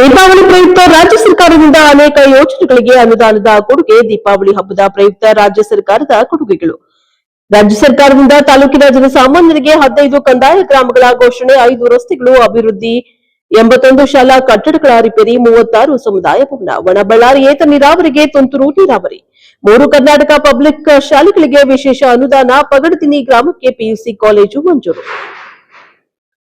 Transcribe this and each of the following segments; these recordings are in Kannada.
ದೀಪಾವಳಿ ಪ್ರಯುಕ್ತ ರಾಜ್ಯ ಸರ್ಕಾರದಿಂದ ಅನೇಕ ಯೋಜನೆಗಳಿಗೆ ಅನುದಾನದ ಕೊಡುಗೆ ದೀಪಾವಳಿ ಹಬ್ಬದ ಪ್ರಯುಕ್ತ ರಾಜ್ಯ ಸರ್ಕಾರದ ಕೊಡುಗೆಗಳು. ರಾಜ್ಯ ಸರ್ಕಾರದಿಂದ ತಾಲೂಕಿನ ಜನಸಾಮಾನ್ಯರಿಗೆ ಹದಿನೈದು ಕಂದಾಯ ಗ್ರಾಮಗಳ ಘೋಷಣೆ, ಐದು ರಸ್ತೆಗಳು ಅಭಿವೃದ್ಧಿ, ಎಂಬತ್ತೊಂದು ಶಾಲಾ ಕಟ್ಟಡಗಳ ರಿಪೇರಿ, ಮೂವತ್ತಾರು ಸಮುದಾಯ ಭವನ ಒಣಬಳ್ಳಾರಿ ಏತ ನೀರಾವರಿಗೆ ತುಂತುರು ನೀರಾವರಿ, ಮೂರು ಕರ್ನಾಟಕ ಪಬ್ಲಿಕ್ ಶಾಲೆಗಳಿಗೆ ವಿಶೇಷ ಅನುದಾನ, ಪಗಡತಿನಿ ಗ್ರಾಮಕ್ಕೆ ಪಿಯುಸಿ ಕಾಲೇಜು ಮಂಜೂರು.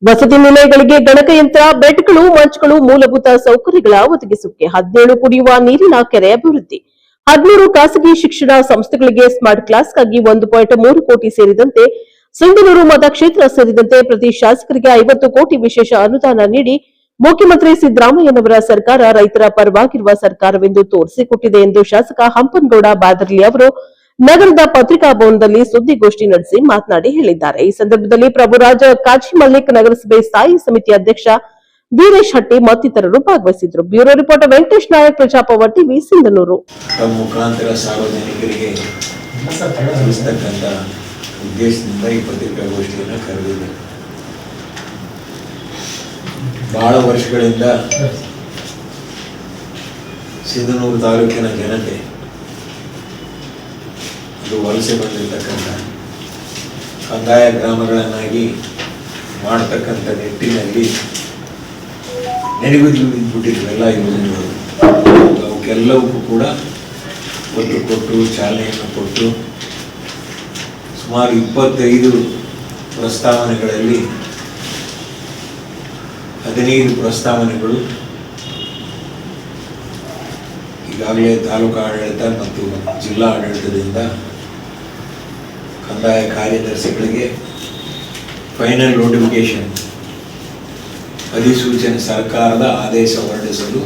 ವಸತಿ ನಿಲಯಗಳಿಗೆ ಗಣಕಯಂತ್ರ ಬೆಡ್ಗಳು, ಮಂಚ್ಗಳು, ಮೂಲಭೂತ ಸೌಕರ್ಯಗಳ ಒದಗಿಸುವಿಕೆ. ಹದಿನೇಳು ಕುಡಿಯುವ ನೀರಿನ ಕೆರೆ ಅಭಿವೃದ್ಧಿ. ಹದಿಮೂರು ಖಾಸಗಿ ಶಿಕ್ಷಣ ಸಂಸ್ಥೆಗಳಿಗೆ ಸ್ಮಾರ್ಟ್ ಕ್ಲಾಸ್ಗಾಗಿ ಒಂದು ಪಾಯಿಂಟ್ ಮೂರು ಕೋಟಿ ಸೇರಿದಂತೆ ಸಿಂಧನೂರು ಮತಕ್ಷೇತ್ರ ಸೇರಿದಂತೆ ಪ್ರತಿ ಶಾಸಕರಿಗೆ ಐವತ್ತು ಕೋಟಿ ವಿಶೇಷ ಅನುದಾನ ನೀಡಿ ಮುಖ್ಯಮಂತ್ರಿ ಸಿದ್ದರಾಮಯ್ಯನವರ ಸರ್ಕಾರ ರೈತರ ಪರವಾಗಿರುವ ಸರ್ಕಾರವೆಂದು ತೋರಿಸಿಕೊಟ್ಟಿದೆ ಎಂದು ಶಾಸಕ ಹಂಪನಗೌಡ, ಬಾದರ್ಲಿ ಅವರು ನಗರದ ಪತ್ರಿಕಾ ಭವನದಲ್ಲಿ ಸುದ್ದಿಗೋಷ್ಠಿ ನಡೆಸಿ ಮಾತನಾಡಿ ಹೇಳಿದ್ದಾರೆ. ಈ ಸಂದರ್ಭದಲ್ಲಿ ಪ್ರಭುರಾಜ ಕಾಜಿ ಮಲ್ಲಿಕ್ ನಗರಸಭೆ ಸ್ಥಾಯಿ ಸಮಿತಿ ಅಧ್ಯಕ್ಷ ವೀರೇಶ್ ಹಟ್ಟಿ ಮತ್ತಿತರರು ಭಾಗವಹಿಸಿದ್ರು ಬ್ಯೂರೋ ರಿಪೋರ್ಟರ್ ವೆಂಕಟೇಶ್ ನಾಯಕ್ ಪ್ರಜಾಪವ ಟಿವಿ, ಸಿಂಧನೂರು. ಮುಖಾಂತರ ಸಾರ್ವಜನಿಕರಿಗೆ ಉದ್ದೇಶದಿಂದ ಈ ಪತ್ರಿಕಾಗೋಷ್ಠಿಯನ್ನು ಕರೆದಿದೆ. ಬಹಳ ವರ್ಷಗಳಿಂದ ಸಿಂಧನೂರು ತಾಲೂಕಿನ ಜನತೆ ಅದು ವಲಸೆ ಬಂದಿರತಕ್ಕಂಥ ಕಂದಾಯ ಗ್ರಾಮಗಳನ್ನಾಗಿ ಮಾಡತಕ್ಕಂಥ ನಿಟ್ಟಿನಲ್ಲಿ ನೆನೆಗುದಿಗೆ ಎಲ್ಲ ಯೋಜನೆಗಳು. ಅವಕ್ಕೆಲ್ಲವಕ್ಕೂ ಕೂಡ ಒತ್ತು ಕೊಟ್ಟು, ಚಾಲನೆಯನ್ನು ಕೊಟ್ಟು ಸುಮಾರು ಇಪ್ಪತ್ತೈದು ಪ್ರಸ್ತಾವನೆಗಳಲ್ಲಿ ಹದಿನೈದು ಪ್ರಸ್ತಾವನೆಗಳು ಈಗಾಗಲೇ ತಾಲೂಕು ಆಡಳಿತ ಮತ್ತು ಜಿಲ್ಲಾ ಆಡಳಿತದಿಂದ ಕಂದಾಯ ಕಾರ್ಯದರ್ಶಿಗಳಿಗೆ ಫೈನಲ್ ನೋಟಿಫಿಕೇಶನ್ ಅಧಿಸೂಚನೆ ಸರ್ಕಾರದ ಆದೇಶ ಹೊರಡಿಸಲು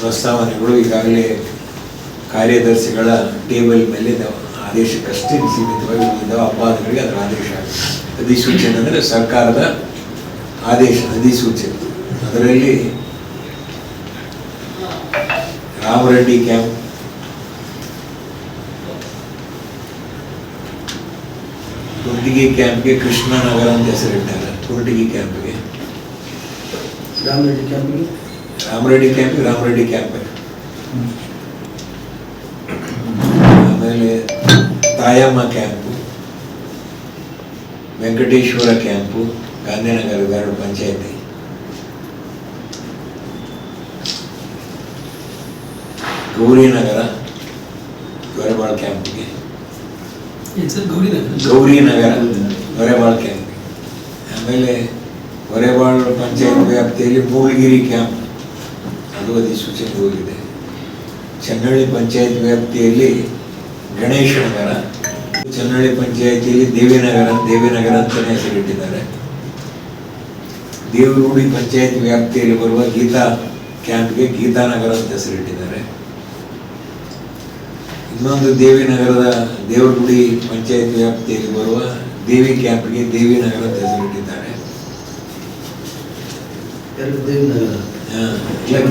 ಪ್ರಸ್ತಾವನೆಗಳು ಈಗಾಗಲೇ ಕಾರ್ಯದರ್ಶಿಗಳ ಟೇಬಲ್ ಮೇಲೆ. ಆದೇಶಕ್ಕಷ್ಟೇ ಸೀಮಿತವಾಗಿ ಉಳಿದವು ಅಪವಾದಗಳಿಗೆ ಅದರ ಆದೇಶ ಅಧಿಸೂಚನೆ ಅಂದರೆ ಸರ್ಕಾರದ ಆದೇಶ, ಅಧಿಸೂಚನೆ. ಅದರಲ್ಲಿ ರಾಮರೆಡ್ಡಿ ಕ್ಯಾಂಪ್ ಕುರ್ಟಿಗಿ ಕ್ಯಾಂಪ್ಗೆ ಕೃಷ್ಣನಗರ ಅಂತ ಹೆಸರಿಟ್ಟಾರೆ ಕುರ್ಟಿಗಿ ಕ್ಯಾಂಪ್ಗೆ ರಾಮರೆಡ್ಡಿ ಕ್ಯಾಂಪಿಗೆ ರಾಮರೆಡ್ಡಿ ಕ್ಯಾಂಪ್ ರಾಮರೆಡ್ಡಿ ಕ್ಯಾಂಪ್ ಆಮೇಲೆ ತಾಯಮ್ಮ ಕ್ಯಾಂಪು ವೆಂಕಟೇಶ್ವರ ಕ್ಯಾಂಪು ಗಾಂಧಿನಗರ ಎರಡು ಪಂಚಾಯತಿ ಗೌರಿನಗರ ದೊರೆಬಾಳ್ ಕ್ಯಾಂಪಿಗೆ ಏನು ಸರ್ ಗೌರಿನಗರ ಹೊರೆಬಾಳ್ ಕ್ಯಾಂಪ್ ಆಮೇಲೆ ಹೊರೆಬಾಳ್ ಪಂಚಾಯತ್ ವ್ಯಾಪ್ತಿಯಲ್ಲಿ ಮೂಳಗಿರಿ ಕ್ಯಾಂಪ್ ಅದು ಅಧಿಸೂಚನೆ ಹೋಗಿದೆ. ಚನ್ನಳ್ಳಿ ಪಂಚಾಯತ್ ವ್ಯಾಪ್ತಿಯಲ್ಲಿ ಗಣೇಶ ನಗರ, ಚನ್ನಳ್ಳಿ ಪಂಚಾಯತಿಯಲ್ಲಿ ದೇವಿನಗರ ದೇವಿನಗರ ಅಂತಲೇ ಹೆಸರಿಟ್ಟಿದ್ದಾರೆ. ದೇವರೂಡಿ ಪಂಚಾಯತ್ ವ್ಯಾಪ್ತಿಯಲ್ಲಿ ಬರುವ ಗೀತಾ ಕ್ಯಾಂಪ್ಗೆ ಗೀತಾನಗರ ಅಂತ ಹೆಸರಿಟ್ಟಿದ್ದಾರೆ. ಇನ್ನೊಂದು ದೇವಿನಗರದ ದೇವರಗುಡಿ ಪಂಚಾಯತ್ ವ್ಯಾಪ್ತಿಯಲ್ಲಿ ಬರುವ ದೇವಿ ಕ್ಯಾಂಪ್ಗೆ ದೇವಿನಗರ ಅಂತ ಹೆಸರಿಟ್ಟಿದ್ದಾರೆ.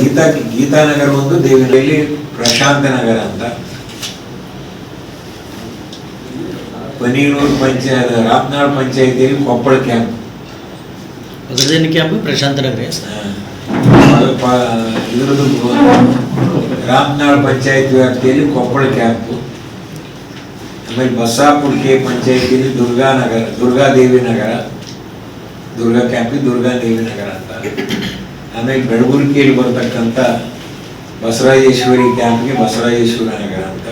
ಗೀತಾ ಗೀತಾನಗರ ಒಂದು ದೇವಿನಲ್ಲಿ ಪ್ರಶಾಂತ ನಗರ ಅಂತ. ಪನೀನೂರು ಪಂಚಾಯತ್ ರಾತ್ನಾಳ್ ಪಂಚಾಯತಿಯಲ್ಲಿ ಕೊಪ್ಪಳ ಕ್ಯಾಂಪ್. ಕ್ಯಾಂಪ್? ಪ್ರಶಾಂತ ನಗರ ಆ, ಇದ್ರದ್ದು ರಾಮನಾಳ್ ಪಂಚಾಯತ್ ವ್ಯಾಪ್ತಿಯಲ್ಲಿ ಕೊಪ್ಪಳ ಕ್ಯಾಂಪು. ಆಮೇಲೆ ಬಸಾಪುರ ಕೆ ಪಂಚಾಯತಿಯಲ್ಲಿ ದುರ್ಗಾನಗರ ದುರ್ಗಾದೇವಿ ನಗರ ದುರ್ಗಾ ಕ್ಯಾಂಪ್ ದುರ್ಗಾದೇವಿ ನಗರ ಅಂತ. ಆಮೇಲೆ ಬೆಳಗುರಿಕೆಯಲ್ಲಿ ಬರತಕ್ಕಂಥ ಬಸವರಾಜೇಶ್ವರಿ ಕ್ಯಾಂಪ್ಗೆ ಬಸವರಾಜೇಶ್ವರ ನಗರ ಅಂತ.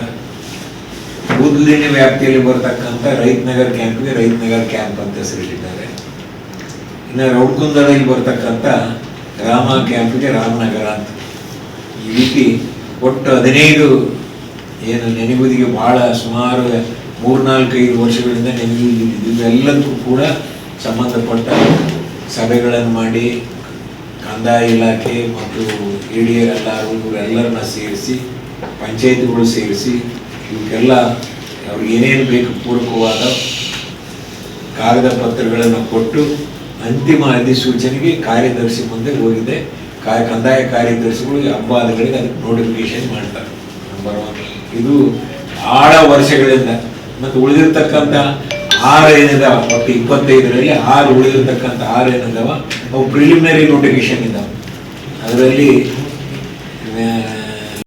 ಕೂದಲಿನ ವ್ಯಾಪ್ತಿಯಲ್ಲಿ ಬರತಕ್ಕಂಥ ರೈತ ನಗರ್ ಕ್ಯಾಂಪ್ಗೆ ರೈತ ನಗರ್ ಕ್ಯಾಂಪ್ ಅಂತ ಹೆಸರಿಟ್ಟಿದ್ದಾರೆ. ಇನ್ನು ರೌಡ್ಕುಂದದಲ್ಲಿ ಬರ್ತಕ್ಕಂಥ ರಾಮ ಕ್ಯಾಪಿಟಲ್ ರಾಮನಗರ ಅಂತ. ಈ ರೀತಿ ಒಟ್ಟು ಹದಿನೈದು ಏನು ನೆನೆಗುದಿಗೆ ಬಹಳ ಸುಮಾರು ಮೂರ್ನಾಲ್ಕೈದು ವರ್ಷಗಳಿಂದ ನೆನೆಗುದಿಗೆ ಇವೆಲ್ಲದಕ್ಕೂ ಕೂಡ ಸಂಬಂಧಪಟ್ಟ ಸಭೆಗಳನ್ನು ಮಾಡಿ ಕಂದಾಯ ಇಲಾಖೆ ಮತ್ತು ಇ ಡಿ ಸೇರಿಸಿ, ಪಂಚಾಯತ್ಗಳು ಸೇರಿಸಿ, ಇವಕ್ಕೆಲ್ಲ ಅವ್ರಿಗೆ ಏನೇನು ಬೇಕು ಪೂರಕವಾದ ಕಾಗದ ಪತ್ರಗಳನ್ನು ಕೊಟ್ಟು ಅಂತಿಮ ಅಧಿಸೂಚನೆಗೆ ಕಾರ್ಯದರ್ಶಿ ಮುಂದೆ ಹೋಗಿದೆ. ಕಂದಾಯ ಕಾರ್ಯದರ್ಶಿಗಳು ಹಬ್ಬಾದಗಳಿಗೆ ಅದಕ್ಕೆ ನೋಟಿಫಿಕೇಶನ್ ಮಾಡ್ತಾರೆ. ನಂಬರ್ ಒನ್ ಇದು ಆಳ ವರ್ಷಗಳಿಂದ ಮತ್ತು ಉಳಿದಿರ್ತಕ್ಕಂಥ ಆರು ಏನಿದಾವ? ಒಟ್ಟು ಇಪ್ಪತ್ತೈದರಲ್ಲಿ ಆರು ಉಳಿದಿರ್ತಕ್ಕಂಥ ಆರು ಏನಿದಾವ? ಅವು ಪ್ರಿಲಿಮಿನರಿ ನೋಟಿಫಿಕೇಶನ್ ಇದ್ದಾವೆ ಅದರಲ್ಲಿ